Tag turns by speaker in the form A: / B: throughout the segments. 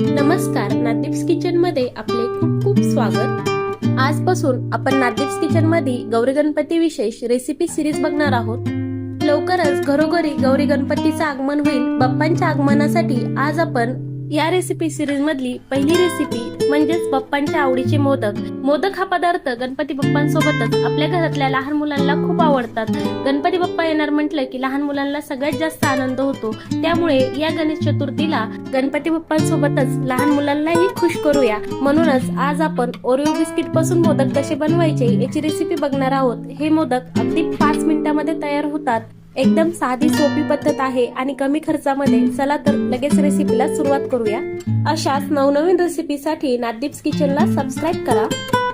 A: नमस्कार नादीप्स किचनमध्ये आपले खूप खूप स्वागत. आजपासून आपण नादीप्स किचनमध्ये गौरी गणपती विशेष रेसिपी सिरीज बघणार आहोत. लवकरच घरोघरी गौरी गणपतीचं आगमन होईल. बाप्पांच्या आगमनासाठी आज आपण या रेसिपी सिरीज मधली पहिली रेसिपी म्हणजेच बाप्पांच्या आवडीचे मोदक. मोदक हा पदार्थ गणपती बाप्पांसोबतच आपल्या घरातल्या लहान मुलांना खूप आवडतात. गणपती बाप्पा येणार म्हटलं की लहान मुलांना सगळ्यात जास्त आनंद होतो. त्यामुळे या गणेश चतुर्थीला गणपती बाप्पांसोबतच लहान मुलांनाही खुश करूया. म्हणूनच आज आपण ओरिओ बिस्किटपासून मोदक कसे बनवायचे याची रेसिपी बघणार आहोत. हे मोदक अगदी पाच मिनिटांमध्ये तयार होतात. एकदम साधी सोपी पद्धत आहे आणि कमी खर्चामध्ये चला तर लगेच रेसिपीला सुरुवात करूया. अशाच नवनवीन रेसिपीसाठी नादीप्स किचनला सबस्क्राईब करा.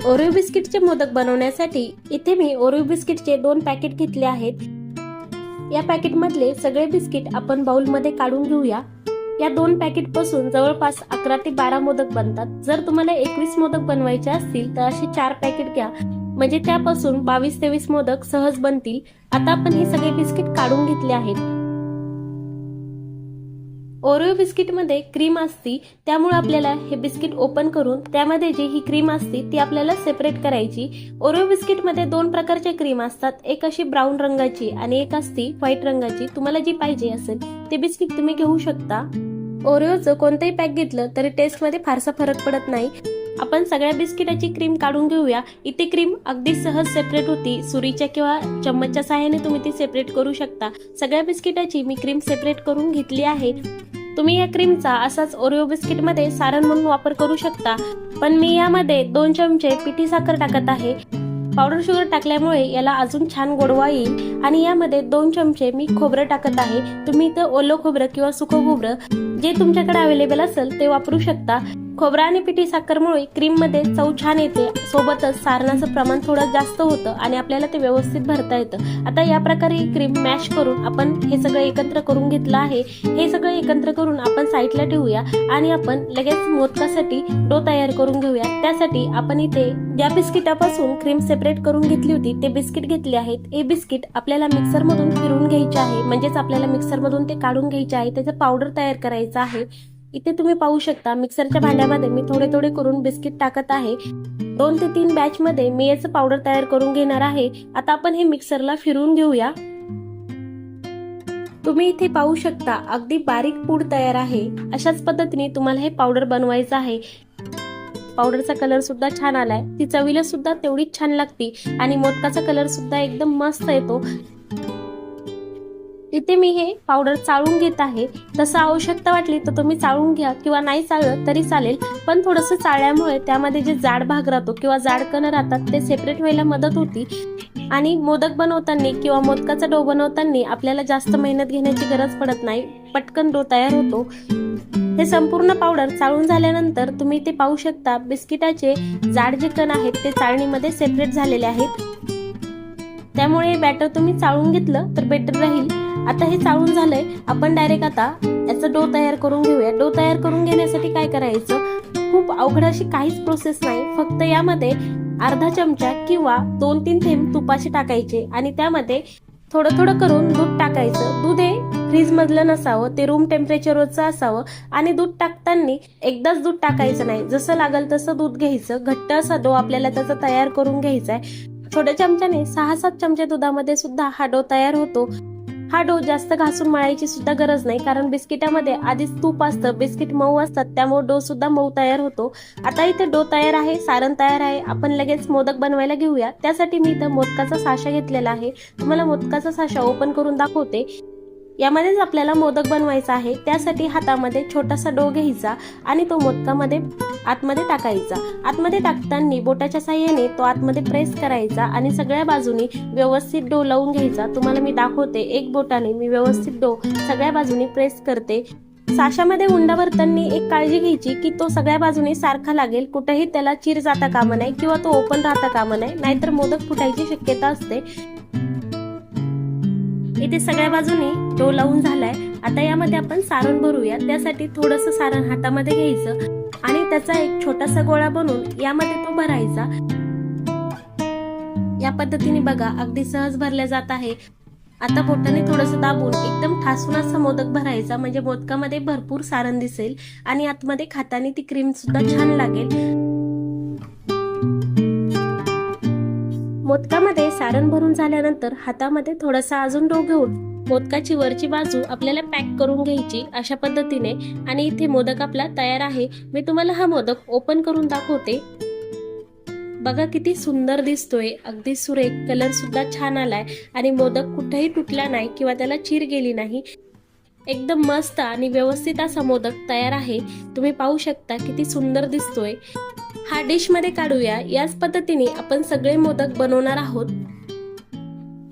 A: ओरिओ बिस्किटचे मोदक बनवण्यासाठी इथे मी ओरिओ बिस्किटचे दोन पॅकेट घेतले आहेत. या पॅकेट मधले सगळे बिस्किट आपण बाउलमध्ये काढून घेऊया. या दोन पॅकेटपासून जवळपास अकरा ते बारा मोदक बनतात. जर तुम्हाला एकवीस मोदक बनवायचे असतील तर असे चार पॅकेट घ्या. म्हणजे त्यापासून बावीस तेवीस मोदक सहज बनतील. आता आपण हे सगळे बिस्किट काढून घेतले आहेत. ओरिओ बिस्किटमध्ये क्रीम असती त्यामुळे आपल्याला हे बिस्किट ओपन करून त्यामध्ये जी ही क्रीम असती ती आपल्याला सेपरेट करायची. ओरिओ बिस्किटमध्ये दोन प्रकारच्या क्रीम असतात. एक अशी ब्राऊन रंगाची आणि एक असती व्हाईट रंगाची. तुम्हाला जी पाहिजे असेल ते बिस्किट तुम्ही घेऊ शकता. ओरिओचं कोणतंही पॅक घेतलं तरी टेस्टमध्ये फारसा फरक पडत नाही. आपण सगळ्या बिस्किटाची क्रीम काढून घेऊया. इथे क्रीम अगदी सहज सेपरेट होती. सुरीच्या किंवा चम्मचच्या सहाय्याने तुम्ही ती सेपरेट करू शकता. सगळ्या बिस्किटाची मी क्रीम सेपरेट करून घेतली आहे. तुम्ही या क्रीमचा असाच ओरिओ बिस्किटमध्ये सारण म्हणून वापर करू शकता. पण मी यामध्ये दोन चमचे पिठी साखर टाकत आहे. पावडर शुगर टाकल्यामुळे याला अजून छान गोडवा येईल. आणि यामध्ये दोन चमचे मी खोबरं टाकत आहे. तुम्ही इथं ओलं खोबरं किंवा सुकं खोबरं जे तुमच्याकडे अवेलेबल असेल ते वापरू शकता. खोबरा आणि पिठी साखरमुळे क्रीममध्ये चव छान येते. सोबतच सारणाचं प्रमाण थोडं जास्त होतं आणि आपल्याला ते व्यवस्थित भरता येतं. आता या प्रकारे ही क्रीम मॅश करून आपण हे सगळं एकत्र करून घेतलं आहे. हे सगळं एकत्र करून आपण साईडला ठेवूया आणि आपण लगेच मोदकासाठी डो तयार करून घेऊया. त्यासाठी आपण इथे ज्या बिस्किटापासून क्रीम सेपरेट करून घेतली होती ते बिस्किट घेतले आहेत. हे बिस्किट आपल्याला मिक्सर मधून घ्यायचे आहे. म्हणजेच आपल्याला मिक्सर मधून ते काढून घ्यायचे आहे. त्याचं पावडर तयार करायचं आहे. इथे तुम्ही पाहू शकता. मिक्सरच्या भांड्यामध्ये मी थोडे थोडे करून बिस्किट टाकत आहे. दोन ते तीन बॅच मध्ये मी याचं पावडर तयार करून घेणार आहे. आता आपण हे मिक्सरला फिरवून घेऊया. तुम्ही इथे पाहू शकता अगदी बारीक पूड तयार आहे. अशाच पद्धतीने तुम्हाला हे पावडर बनवायचं आहे. पावडरचा कलर सुद्धा छान आलाय. ती चवीला सुद्धा तेवढीच छान लागती आणि मोदकाचा कलर सुद्धा एकदम मस्त येतो. इथे मी हे पावडर चाळून घेत आहे. तसं आवश्यकता वाटली तर तुम्ही चाळून घ्या किंवा नाही चाळलं तरी चालेल. पण थोडंसं चाळल्यामुळे त्यामध्ये जे जाड भाग राहतो किंवा जाड कण राहतात ते सेपरेट व्हायला मदत होती. आणि मोदक बनवताना किंवा मोदकाचा डो बनवताना आपल्याला जास्त मेहनत घेण्याची गरज पडत नाही. पटकन डो तयार होतो. हे संपूर्ण पावडर चाळून झाल्यानंतर तुम्ही ते पाहू शकता. बिस्किटाचे जाड जे कण आहेत ते चाळणीमध्ये सेपरेट झालेले आहेत. त्यामुळे बॅटर तुम्ही चाळून घेतलं तर बेटर राहील. आता हे चाळून झालंय. आपण डायरेक्ट आता याचा डो तयार करून घेऊया. डो तयार करून घेण्यासाठी काय करायचं? खूप अवघड अशी काहीच प्रोसेस नाही. फक्त यामध्ये अर्धा चमचा किंवा दोन तीन थेंब तुपाचे टाकायचे आणि त्यामध्ये थोडं थोडं करून दूध टाकायचं. दूध हे फ्रीज मधलं नसावं ते रूम टेम्परेचरवरचं असावं आणि दूध टाकताना एकदाच दूध टाकायचं नाही. जसं लागल तसं दूध घ्यायचं. घट्ट असा डो आपल्याला त्याचा तयार करून घ्यायचा आहे. छोट्या चमच्याने सहा सात चमचे दुधामध्ये सुद्धा हा डो तयार होतो. हा डो जास्त घासून मळायची सुद्धा गरज नाही कारण बिस्किटामध्ये आधीच तूप असतं बिस्किट मऊ असतात त्यामुळे डो सुद्धा मऊ तयार होतो. आता इथे डो तयार आहे सारण तयार आहे आपण लगेच मोदक बनवायला घेऊया. त्यासाठी मी इथं मोदकाचा साशा घेतलेला आहे. तुम्हाला मोदकाचा साशा ओपन करून दाखवते. यामध्येच आपल्याला मोदक बनवायचा आहे. त्यासाठी हातामध्ये छोटासा डो घ्यायचा आणि तो मोदकामध्ये आतमध्ये टाकायचा. आतमध्ये टाकताना बोटाच्या साह्याने तो आतमध्ये प्रेस करायचा आणि सगळ्या बाजूनी व्यवस्थित डो लावून घ्यायचा. तुम्हाला मी दाखवते एक बोटाने मी व्यवस्थित डो सगळ्या बाजूनी प्रेस करते. साशामध्ये उंडा भरताना एक काळजी घ्यायची की तो सगळ्या बाजूने सारखा लागेल. कुठेही त्याला चिर जाता कामा नाही किंवा तो ओपन राहता कामा नाही नाहीतर मोदक फुटायची शक्यता असते. इथे सगळ्या बाजूने डो लावून झालाय. आता यामध्ये आपण सारण भरूया. त्यासाठी थोडस सारण हातामध्ये घ्यायचं आणि त्याचा एक छोटासा गोळा बनवून यामध्ये तो भरायचा. या पद्धतीने बघा अगदी सहज भरल्या जात आहे. आता बोटाने थोडंसं दाबून एकदम ठासून असा मोदक भरायचा. म्हणजे मोदकामध्ये भरपूर सारण दिसेल आणि आतमध्ये खातानी ती क्रीम सुद्धा छान लागेल. मोदकामध्ये सारण भरून झाल्यानंतर हातामध्ये थोडासा अजून डो घेऊन मोदकाची वरची बाजू आपल्याला पॅक करून घ्यायची अशा पद्धतीने. आणि इथे मोदक आपला तयार आहे. मी तुम्हाला हा मोदक ओपन करून दाखवते. बघा किती सुंदर दिसतोय. अगदी सुरेख. कलर सुद्धा छान आलाय. आणि मोदक कुठेही तुटला नाही किंवा त्याला चीर गेली नाही. एकदम मस्त आणि व्यवस्थित असा मोदक तयार आहे. तुम्ही पाहू शकता किती सुंदर दिसतोय. हा डिशमध्ये काढूया. याच पद्धतीने आपण सगळे मोदक बनवणार आहोत.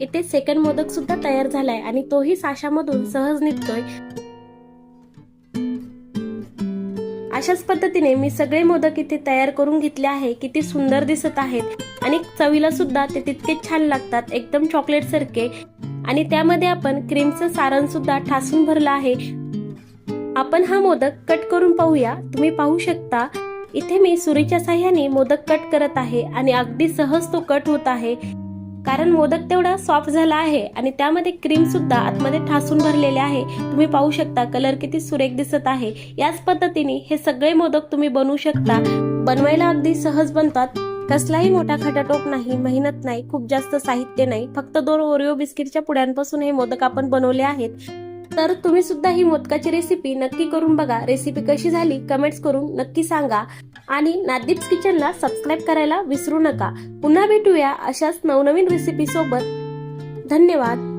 A: इथे सेकंड मोदक सुद्धा तयार झालाय आणि तोही साशामधून सहज निघतोय. अशाच पद्धतीने मी सगळे मोदक इथे तयार करून घेतले आहे. किती सुंदर दिसत आहेत. आणि चवीला सुद्धा ते तितकेच छान लागतात. एकदम चॉकलेट सारखे. आणि त्यामध्ये आपण क्रीमचं सारण सुद्धा ठासून भरलं आहे. आपण हा मोदक कट करून पाहूया. तुम्ही पाहू शकता. इथे मी सुरीच्या साह्याने मोदक कट करत आहे आणि अगदी सहज तो कट होत आहे. कारण मोदक तेवढा सॉफ्ट झाला आहे आणि त्यामध्ये क्रीम सुद्धा आतमध्ये ठासून भरलेले आहे. तुम्ही पाहू शकता कलर किती सुरेख दिसत आहे. याच पद्धतीने हे सगळे मोदक तुम्ही बनवू शकता. बनवायला अगदी सहज बनतात. कसलाही मोठा खटाटोप नाही मेहनत नाही खूप जास्त साहित्य नाही. फक्त दोन ओरिओ बिस्किटच्या पुड्यांपासून हे मोदक आपण बनवले आहेत. तर तुम्ही सुद्धा ही मोदकाची रेसिपी नक्की करून बघा. रेसिपी कशी झाली कमेंट्स करून नक्की सांगा. आणि नादीप्स किचनला सबस्क्राईब करायला विसरू नका. पुन्हा भेटूया अशाच नवनवीन रेसिपी सोबत. धन्यवाद.